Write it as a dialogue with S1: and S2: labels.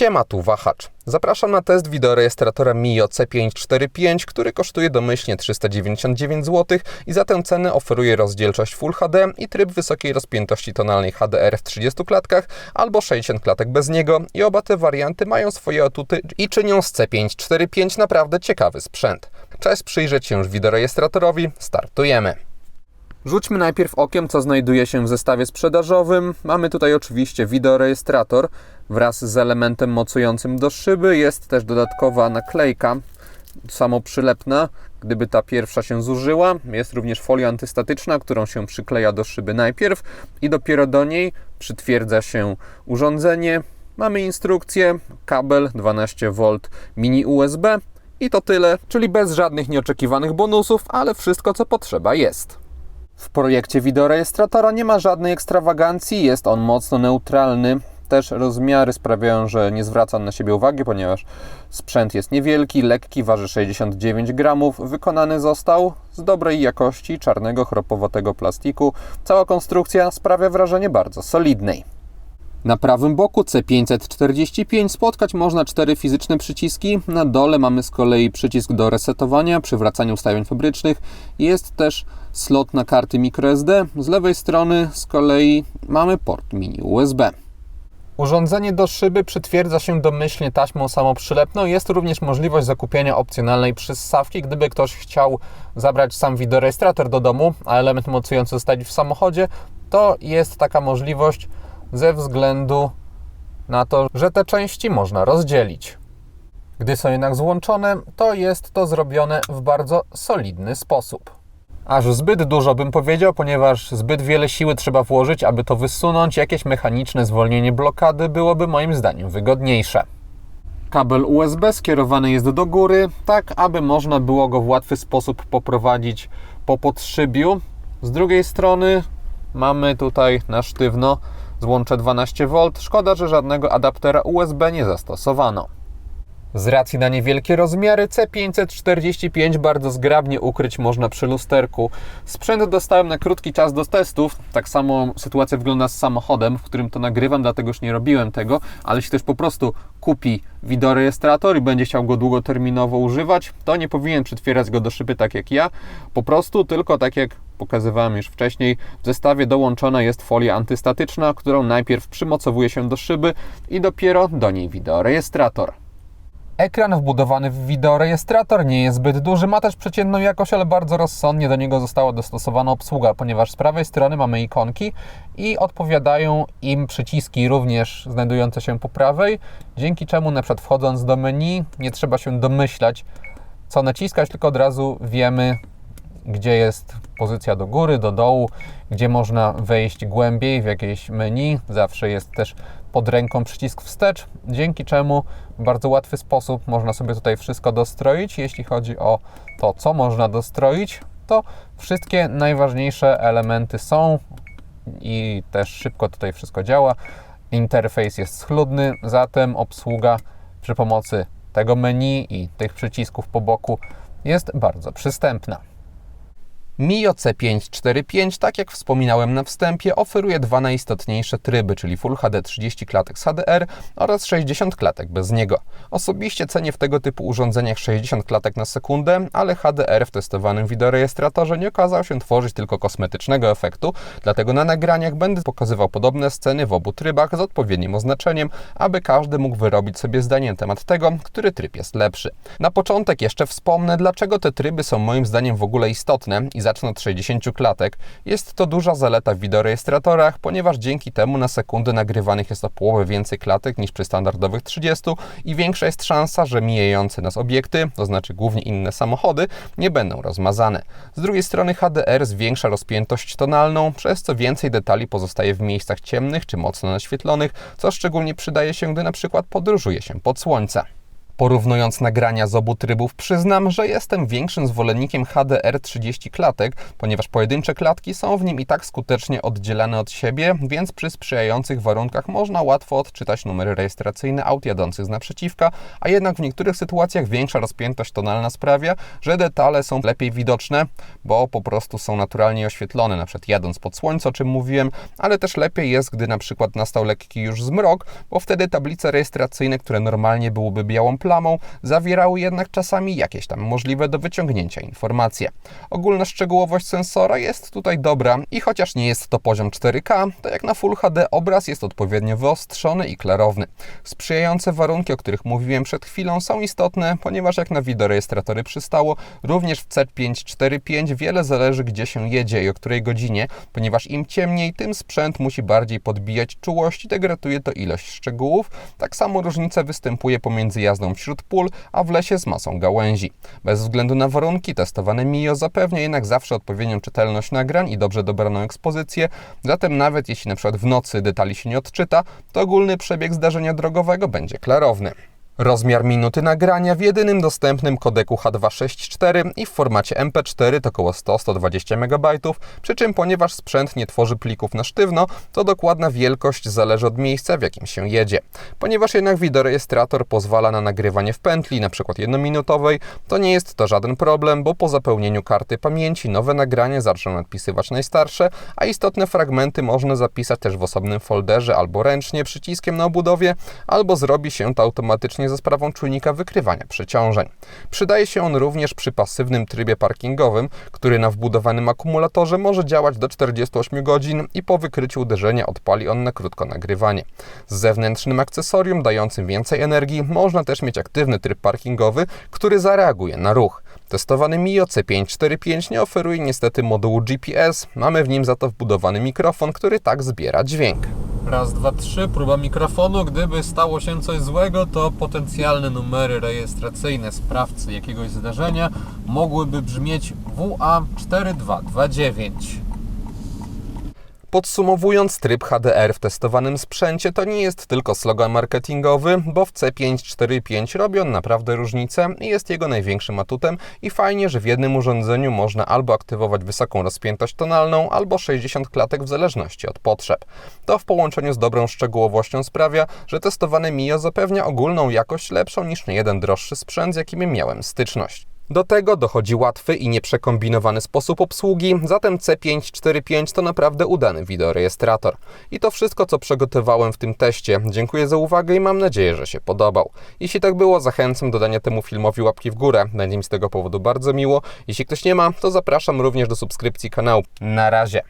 S1: Siema, tu Wahacz. Zapraszam na test wideorejestratora Mio C545, który kosztuje domyślnie 399 zł i za tę cenę oferuje rozdzielczość Full HD i tryb wysokiej rozpiętości tonalnej HDR w 30 klatkach albo 60 klatek bez niego i oba te warianty mają swoje atuty i czynią z C545 naprawdę ciekawy sprzęt. Czas przyjrzeć się już wideorejestratorowi, startujemy. Rzućmy najpierw okiem, co znajduje się w zestawie sprzedażowym. Mamy tutaj oczywiście wideorejestrator wraz z elementem mocującym do szyby. Jest też dodatkowa naklejka samoprzylepna, gdyby ta pierwsza się zużyła. Jest również folia antystatyczna, którą się przykleja do szyby najpierw i dopiero do niej przytwierdza się urządzenie. Mamy instrukcję, kabel 12V mini USB i to tyle, czyli bez żadnych nieoczekiwanych bonusów, ale wszystko co potrzeba jest. W projekcie wideorejestratora nie ma żadnej ekstrawagancji, jest on mocno neutralny. Też rozmiary sprawiają, że nie zwraca on na siebie uwagi, ponieważ sprzęt jest niewielki, lekki, waży 69 gramów. Wykonany został z dobrej jakości czarnego, chropowatego plastiku. Cała konstrukcja sprawia wrażenie bardzo solidnej. Na prawym boku C545 spotkać można cztery fizyczne przyciski. Na dole mamy z kolei przycisk do resetowania, przywracania ustawień fabrycznych. Jest też slot na karty microSD. Z lewej strony z kolei mamy port mini USB. Urządzenie do szyby przytwierdza się domyślnie taśmą samoprzylepną. Jest również możliwość zakupienia opcjonalnej przyssawki, gdyby ktoś chciał zabrać sam wideorejestrator do domu, a element mocujący zostawić w samochodzie, to jest taka możliwość ze względu na to, że te części można rozdzielić. Gdy są jednak złączone, to jest to zrobione w bardzo solidny sposób. Aż zbyt dużo bym powiedział, ponieważ zbyt wiele siły trzeba włożyć, aby to wysunąć. Jakieś mechaniczne zwolnienie blokady byłoby moim zdaniem wygodniejsze. Kabel USB skierowany jest do góry, tak aby można było go w łatwy sposób poprowadzić po podszybiu. Z drugiej strony mamy tutaj na sztywno złącze 12V. Szkoda, że żadnego adaptera USB nie zastosowano. Z racji na niewielkie rozmiary C545 bardzo zgrabnie ukryć można przy lusterku. Sprzęt dostałem na krótki czas do testów. Tak samo sytuacja wygląda z samochodem, w którym to nagrywam, dlatego już nie robiłem tego, ale jeśli ktoś po prostu kupi wideorejestrator i będzie chciał go długoterminowo używać, to nie powinien przytwierać go do szyby tak jak ja. Po prostu tylko tak jak pokazywałem już wcześniej, w zestawie dołączona jest folia antystatyczna, którą najpierw przymocowuje się do szyby i dopiero do niej wideorejestrator. Ekran wbudowany w wideorejestrator nie jest zbyt duży, ma też przeciętną jakość, ale bardzo rozsądnie do niego została dostosowana obsługa, ponieważ z prawej strony mamy ikonki i odpowiadają im przyciski również znajdujące się po prawej, dzięki czemu na przykład wchodząc do menu nie trzeba się domyślać co naciskać, tylko od razu wiemy gdzie jest pozycja do góry, do dołu, gdzie można wejść głębiej w jakieś menu. Zawsze jest też pod ręką przycisk wstecz, dzięki czemu w bardzo łatwy sposób można sobie tutaj wszystko dostroić. Jeśli chodzi o to, co można dostroić, to wszystkie najważniejsze elementy są i też szybko tutaj wszystko działa. Interfejs jest schludny, zatem obsługa przy pomocy tego menu i tych przycisków po boku jest bardzo przystępna. Mio C545, tak jak wspominałem na wstępie, oferuje dwa najistotniejsze tryby, czyli Full HD 30 klatek z HDR oraz 60 klatek bez niego. Osobiście cenię w tego typu urządzeniach 60 klatek na sekundę, ale HDR w testowanym wideorejestratorze nie okazał się tworzyć tylko kosmetycznego efektu, dlatego na nagraniach będę pokazywał podobne sceny w obu trybach z odpowiednim oznaczeniem, aby każdy mógł wyrobić sobie zdanie na temat tego, który tryb jest lepszy. Na początek jeszcze wspomnę, dlaczego te tryby są moim zdaniem w ogóle istotne i zacznę od 60 klatek. Jest to duża zaleta w wideorejestratorach, ponieważ dzięki temu na sekundę nagrywanych jest o połowę więcej klatek niż przy standardowych 30 i większa jest szansa, że mijające nas obiekty, to znaczy głównie inne samochody, nie będą rozmazane. Z drugiej strony HDR zwiększa rozpiętość tonalną, przez co więcej detali pozostaje w miejscach ciemnych czy mocno naświetlonych, co szczególnie przydaje się, gdy na przykład podróżuje się pod słońce. Porównując nagrania z obu trybów, przyznam, że jestem większym zwolennikiem HDR 30 klatek, ponieważ pojedyncze klatki są w nim i tak skutecznie oddzielane od siebie, więc przy sprzyjających warunkach można łatwo odczytać numery rejestracyjne aut jadących z naprzeciwka, a jednak w niektórych sytuacjach większa rozpiętość tonalna sprawia, że detale są lepiej widoczne, bo po prostu są naturalnie oświetlone, na przykład jadąc pod słońce, o czym mówiłem, ale też lepiej jest, gdy na przykład nastał lekki już zmrok, bo wtedy tablice rejestracyjne, które normalnie byłyby białą plamą, zawierały jednak czasami jakieś tam możliwe do wyciągnięcia informacje. Ogólna szczegółowość sensora jest tutaj dobra i chociaż nie jest to poziom 4K, to jak na Full HD obraz jest odpowiednio wyostrzony i klarowny. Sprzyjające warunki, o których mówiłem przed chwilą, są istotne, ponieważ jak na wideorejestratory przystało, również w C545 wiele zależy, gdzie się jedzie i o której godzinie, ponieważ im ciemniej, tym sprzęt musi bardziej podbijać czułość i degraduje to ilość szczegółów. Tak samo różnica występuje pomiędzy jazdą wśród pól, a w lesie z masą gałęzi. Bez względu na warunki, testowane MIO zapewnia jednak zawsze odpowiednią czytelność nagrań i dobrze dobraną ekspozycję, zatem nawet jeśli przykład w nocy detali się nie odczyta, to ogólny przebieg zdarzenia drogowego będzie klarowny. Rozmiar minuty nagrania w jedynym dostępnym kodeku H264 i w formacie MP4 to około 100-120 MB, przy czym ponieważ sprzęt nie tworzy plików na sztywno, to dokładna wielkość zależy od miejsca, w jakim się jedzie. Ponieważ jednak wideorejestrator pozwala na nagrywanie w pętli, np. jednominutowej, to nie jest to żaden problem, bo po zapełnieniu karty pamięci nowe nagranie zaczną nadpisywać najstarsze, a istotne fragmenty można zapisać też w osobnym folderze albo ręcznie przyciskiem na obudowie, albo zrobi się to automatycznie za sprawą czujnika wykrywania przeciążeń. Przydaje się on również przy pasywnym trybie parkingowym, który na wbudowanym akumulatorze może działać do 48 godzin i po wykryciu uderzenia odpali on na krótko nagrywanie. Z zewnętrznym akcesorium dającym więcej energii można też mieć aktywny tryb parkingowy, który zareaguje na ruch. Testowany Mio C545 nie oferuje niestety modułu GPS, mamy w nim za to wbudowany mikrofon, który tak zbiera dźwięk.
S2: Raz, dwa, trzy, próba mikrofonu. Gdyby stało się coś złego, to potencjalne numery rejestracyjne sprawcy jakiegoś zdarzenia mogłyby brzmieć WA4229.
S1: Podsumowując, tryb HDR w testowanym sprzęcie to nie jest tylko slogan marketingowy, bo w C545 robi on naprawdę różnicę i jest jego największym atutem i fajnie, że w jednym urządzeniu można albo aktywować wysoką rozpiętość tonalną, albo 60 klatek w zależności od potrzeb. To w połączeniu z dobrą szczegółowością sprawia, że testowany Mio zapewnia ogólną jakość lepszą niż niejeden droższy sprzęt, z jakimi miałem styczność. Do tego dochodzi łatwy i nieprzekombinowany sposób obsługi, zatem C545 to naprawdę udany wideorejestrator. I to wszystko, co przygotowałem w tym teście. Dziękuję za uwagę i mam nadzieję, że się podobał. Jeśli tak było, zachęcam do dania temu filmowi łapki w górę. Będzie mi z tego powodu bardzo miło. Jeśli ktoś nie ma, to zapraszam również do subskrypcji kanału. Na razie.